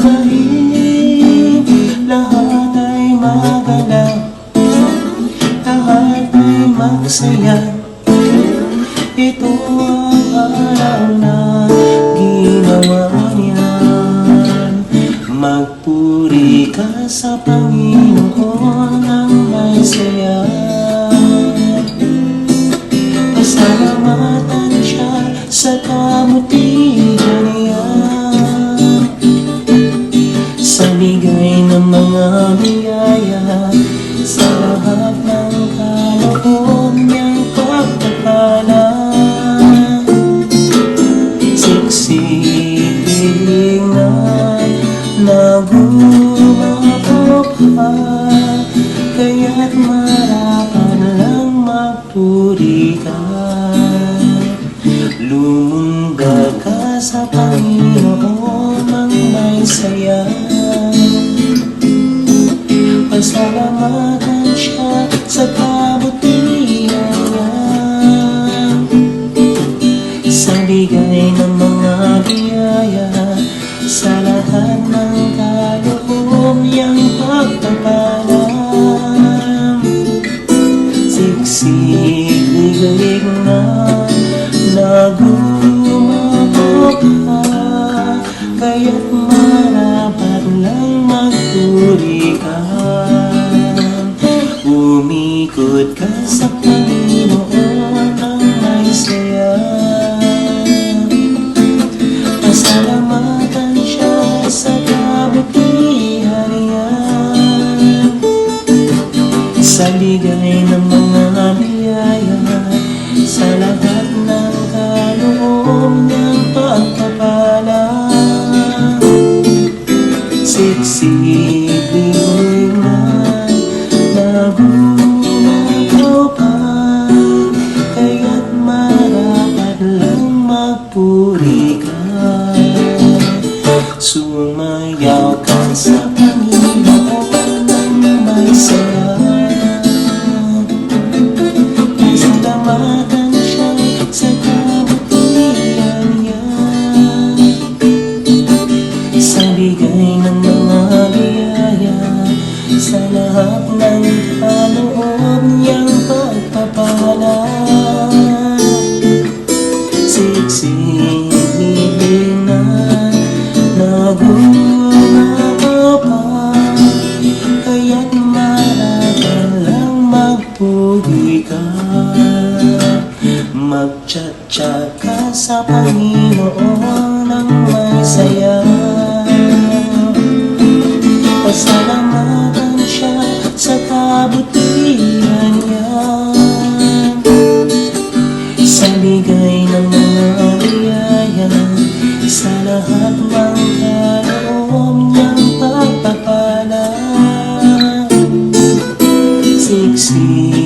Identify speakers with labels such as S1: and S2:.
S1: Kahit lahat ay maganap Lahat ay magsaya. Ito ang araw na ginawa niyan. Magpuri saya. Pasalamatan siya sa kamutihan niya naman ang aming ka sa Panginoon ang nais niya Pasalamatan sa kabutihan niya Sa liganay ng mga biyaya Sa lahat ng kaloob niyang pagpapala Siksik Sumayaw ka sa kanila ng may sarap Isang damatan siya sa kabutihan niya. Sa bigay ng mga biyaya Sa lahat Magtsatsaga sa Panginoon ang may saya. Pasalamatan siya sa kabutihan niya. Sa bigay ng mga biyaya Sa lahat ng kaloob niyang pagpapala. Siksi